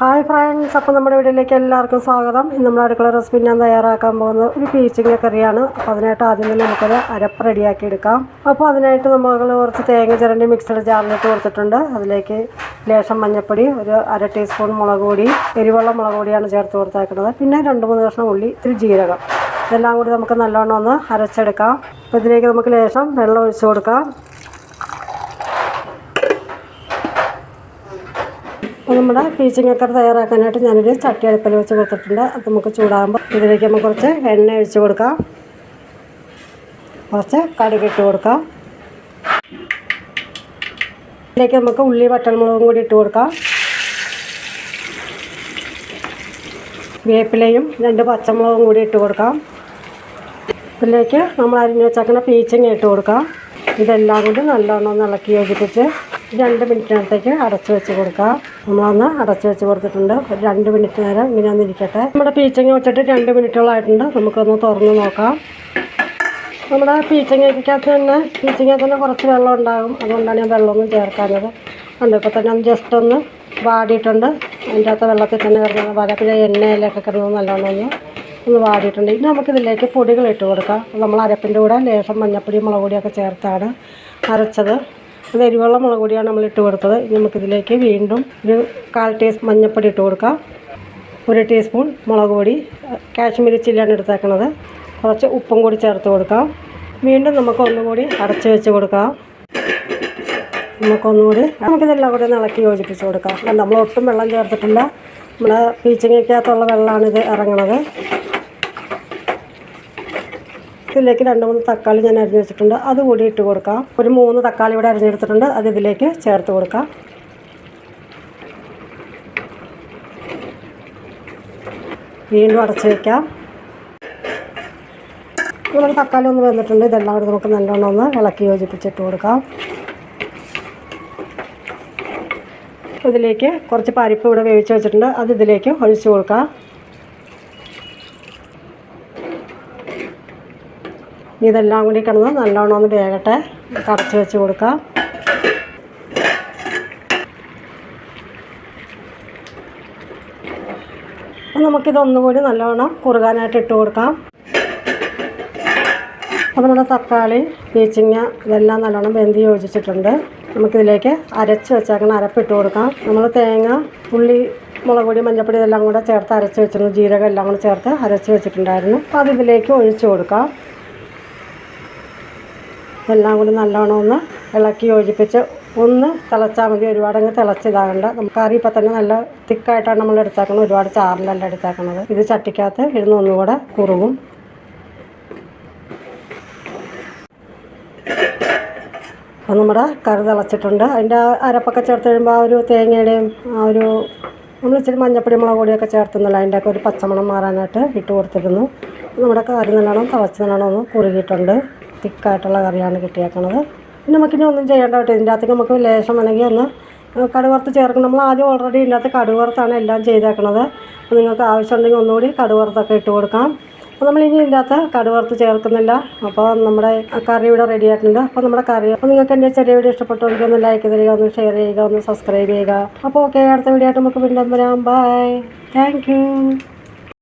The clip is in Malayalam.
ഹായ് ഫ്രണ്ട്സ് അപ്പോൾ നമ്മുടെ വീട്ടിലേക്ക് എല്ലാവർക്കും സ്വാഗതം. ഇന്ന് നമ്മൾ അടുക്കള റെസിപ്പി ഞാൻ തയ്യാറാക്കാൻ പോകുന്നത് ഒരു പീച്ചിങ്ങ കറിയാണ്. അപ്പോൾ അതിനായിട്ട് ആദ്യം തന്നെ നമുക്കൊരു അരപ്പ് റെഡിയാക്കി എടുക്കാം. അപ്പോൾ അതിനായിട്ട് നമ്മൾ കുറച്ച് തേങ്ങ ചിരണ്ടി മിക്സഡ് ജാറിലിട്ട് കൊടുത്തിട്ടുണ്ട്. അതിലേക്ക് ലേശം മഞ്ഞപ്പൊടി ഒരു അര ടീസ്പൂൺ മുളക് പൊടി എരിവെള്ള മുളക് പൊടിയാണ് ചേർത്ത് കൊടുത്തേക്കുന്നത്. പിന്നെ രണ്ട് മൂന്ന് കഷ്ണം ഉള്ളി ഇത്തിരി ജീരകം. ഇതെല്ലാം കൂടി നമുക്ക് നല്ലോണം ഒന്ന് അരച്ചെടുക്കാം. അപ്പോൾ ഇതിലേക്ക് നമുക്ക് ലേശം വെള്ളം ഒഴിച്ച് കൊടുക്കാം. നമ്മുടെ പീച്ചിങ്ങക്കറി തയ്യാറാക്കാനായിട്ട് ഞാനൊരു ചട്ടി അടുപ്പിൽ വെച്ച് കൊടുത്തിട്ടുണ്ട്. അത് നമുക്ക് ചൂടാകുമ്പോൾ ഇതിലേക്ക് നമുക്ക് കുറച്ച് എണ്ണ ഒഴിച്ച് കൊടുക്കാം. കുറച്ച് കടുക് ഇട്ട് കൊടുക്കാം. ഇതിലേക്ക് നമുക്ക് ഉള്ളി വട്ടൽമുളകും കൂടി ഇട്ട് കൊടുക്കാം. വേപ്പിലയും രണ്ട് പച്ചമുളകും കൂടി ഇട്ട് കൊടുക്കാം. ഇതിലേക്ക് നമ്മൾ അരിഞ്ഞ് വെച്ചേക്കുന്ന പീച്ചിങ് ഇട്ട് കൊടുക്കാം. ഇതെല്ലാം കൂടി നല്ലോണം ഒന്ന് ഇളക്കി യോജിപ്പിച്ച് രണ്ട് മിനിറ്റിനകത്തേക്ക് അടച്ചു വെച്ച് കൊടുക്കാം. നമ്മളൊന്ന് അടച്ചു വെച്ച് കൊടുത്തിട്ടുണ്ട്. ഒരു രണ്ട് മിനിറ്റ് നേരം ഇങ്ങനെ ഒന്ന് ഇരിക്കട്ടെ. നമ്മുടെ പീച്ചങ്ങ വെച്ചിട്ട് രണ്ട് മിനിറ്റുകളായിട്ടുണ്ട് നമുക്കൊന്ന് തുറന്ന് നോക്കാം. നമ്മുടെ പീച്ചങ്ങയ്ക്കകത്ത് തന്നെ പീച്ചങ്ങയിൽ തന്നെ കുറച്ച് വെള്ളം ഉണ്ടാകും. അതുകൊണ്ടാണ് ഞാൻ വെള്ളമൊന്നും ചേർക്കാഞ്ഞത്. ഉണ്ട് ഇപ്പോൾ തന്നെ ഒന്ന് ജസ്റ്റ് ഒന്ന് വാടിയിട്ടുണ്ട്. അതിന്റെ അകത്ത് വെള്ളത്തിൽ തന്നെ കിടന്നത് വല പിന്നെ എണ്ണയിലൊക്കെ കിടന്നത് നല്ലോണം ഒന്ന് ഒന്ന് വാടിയിട്ടുണ്ട്. ഇനി നമുക്കിതിലേക്ക് പൊടികൾ ഇട്ട് കൊടുക്കാം. നമ്മൾ അരപ്പിന്റെ കൂടെ ലേശം മഞ്ഞപ്പൊടി മുളക് പൊടിയൊക്കെ ചേർത്താണ് അരച്ചത്. അത് എരിവെള്ളം മുളക് പൊടിയാണ് നമ്മൾ ഇട്ട് കൊടുത്തത്. നമുക്കിതിലേക്ക് വീണ്ടും ഒരു കാൽ ടീസ്പൂൺ മഞ്ഞൾപ്പൊടി ഇട്ട് കൊടുക്കാം. ഒരു ടീസ്പൂൺ മുളക് പൊടി കാശ്മീരി ചില്ലിയാണ് എടുത്തേക്കുന്നത് കുറച്ച് ഉപ്പും കൂടി ചേർത്ത് കൊടുക്കാം. വീണ്ടും നമുക്ക് ഒന്നുകൂടി അടച്ചു വെച്ച് കൊടുക്കാം. നമുക്കൊന്നുകൂടി നമുക്കിതെല്ലാം കൂടി ഇളക്കി യോജിപ്പിച്ച് കൊടുക്കാം. നമ്മൾ ഒട്ടും വെള്ളം ചേർത്തിട്ടില്ല. നമ്മുടെ പീച്ചിങ്ങയ്ക്കകത്തുള്ള വെള്ളമാണ് ഇത് ഇറങ്ങണത്. ഇതിലേക്ക് രണ്ട് മൂന്ന് തക്കാളി ഞാൻ അരിഞ്ഞെടുത്തിട്ടുണ്ട്. വെച്ചിട്ടുണ്ട് അത് കൂടി ഇട്ട് കൊടുക്കാം. ഒരു മൂന്ന് തക്കാളി ഇവിടെ അരിഞ്ഞെടുത്തിട്ടുണ്ട്. അത് ഇതിലേക്ക് ചേർത്ത് കൊടുക്കാം. വീണ്ടും അടച്ച് വയ്ക്കാം നമ്മുടെ തക്കാളി ഒന്ന് വന്നിട്ടുണ്ട്. ഇതെല്ലാം കൂടി നമുക്ക് നല്ലോണം ഒന്ന് ഇളക്കി യോജിപ്പിച്ചിട്ട് കൊടുക്കാം. ഇതിലേക്ക് കുറച്ച് പരിപ്പ് ഇവിടെ വേവിച്ച് വെച്ചിട്ടുണ്ട്. അത് ഇതിലേക്ക് ഒഴിച്ചു കൊടുക്കാം. ഇതെല്ലാം കൂടി കിടന്ന് നല്ലോണം ഒന്ന് വേകട്ടെ കറച്ച് വെച്ച് കൊടുക്കാം. അപ്പം നമുക്കിതൊന്നുകൂടി നല്ലോണം കുറുകാനായിട്ട് ഇട്ട് കൊടുക്കാം. അപ്പോൾ നമ്മുടെ തക്കാളി പീച്ചിങ്ങ ഇതെല്ലാം നല്ലോണം വെന്തി യോജിച്ചിട്ടുണ്ട്. നമുക്കിതിലേക്ക് അരച്ച് വെച്ചേക്കണം അരപ്പിട്ട് കൊടുക്കാം. നമ്മൾ തേങ്ങ ഉള്ളി മുളക് പൊടി മഞ്ഞൾപ്പൊടി ഇതെല്ലാം കൂടെ ചേർത്ത് അരച്ച് വെച്ചിരുന്നു. ജീരകം എല്ലാം കൂടെ ചേർത്ത് അരച്ച് വെച്ചിട്ടുണ്ടായിരുന്നു. അപ്പോൾ അതിലേക്ക് ഒഴിച്ച് കൊടുക്കാം. എല്ലാം കൂടി നല്ലോണം ഒന്ന് ഇളക്കി യോജിപ്പിച്ച് ഒന്ന് തിളച്ചാൽ മതി. ഒരുപാടങ്ങ് തിളച്ചിതാകണ്ട. നമുക്ക് കറി ഇപ്പം തന്നെ നല്ല തിക്കായിട്ടാണ് നമ്മൾ എടുത്തേക്കുന്നത് ഒരുപാട് ചാറിലല്ല എടുത്തേക്കുന്നത് ഇത് ചട്ടിക്കകത്ത് ഇരുന്ന് ഒന്നുകൂടെ കുറുകും. അപ്പം നമ്മുടെ കറി തിളച്ചിട്ടുണ്ട്. അതിന്റെ അരപ്പൊക്കെ ചേർത്ത് കഴിയുമ്പോൾ ആ ഒരു തേങ്ങയുടെയും ആ ഒരു നമ്മൾ ഇച്ചിരി മഞ്ഞപ്പൊടി മുളക് പൊടിയൊക്കെ ചേർത്തുന്നില്ല അതിന്റെയൊക്കെ ഒരു പച്ചമണം മാറാനായിട്ട് ഇട്ട് കൊടുത്തിരുന്നു. നമ്മുടെ കറി നല്ലോണം തിളച്ച് നല്ലോണം ഒന്ന് കുറുകിയിട്ടുണ്ട്. തിക്കായിട്ടുള്ള കറിയാണ് കിട്ടിയേക്കണത്. പിന്നെ നമുക്കിനി ഒന്നും ചെയ്യേണ്ട കേട്ടോ. ഇതിന്റെ അകത്തേക്ക് നമുക്ക് ലേശം വേണമെങ്കിൽ ഒന്ന് കടുവറുത്ത് ചേർക്കണം. നമ്മൾ ആദ്യം ഓൾറെഡി ഇതിന്റെ അകത്ത് കടുവറുത്താണ് എല്ലാം ചെയ്തേക്കണത്. അപ്പോൾ നിങ്ങൾക്ക് ആവശ്യമുണ്ടെങ്കിൽ ഒന്നുകൂടി കടുവറുത്തൊക്കെ ഇട്ട് കൊടുക്കാം. അപ്പോൾ നമ്മൾ ഇനി ഇതിന്റെ അകത്ത് കടുവറുത്ത് ചേർക്കുന്നില്ല. അപ്പോൾ നമ്മുടെ കറി ഇവിടെ റെഡി ആയിട്ടുണ്ട്. അപ്പോൾ നമ്മുടെ കറി അപ്പോൾ നിങ്ങൾക്ക് എന്റെ ചെറിയ വീഡിയോ ഇഷ്ടപ്പെട്ടുണ്ടെങ്കിൽ ഒന്ന് ലൈക്ക് തരിക ഒന്ന് ഷെയർ ചെയ്യുക ഒന്ന് സബ്സ്ക്രൈബ് ചെയ്യുക. അപ്പോൾ ഓക്കെ അടുത്ത വീഡിയോ ആയിട്ട് നമുക്ക് വീണ്ടും വരാം. Bye thank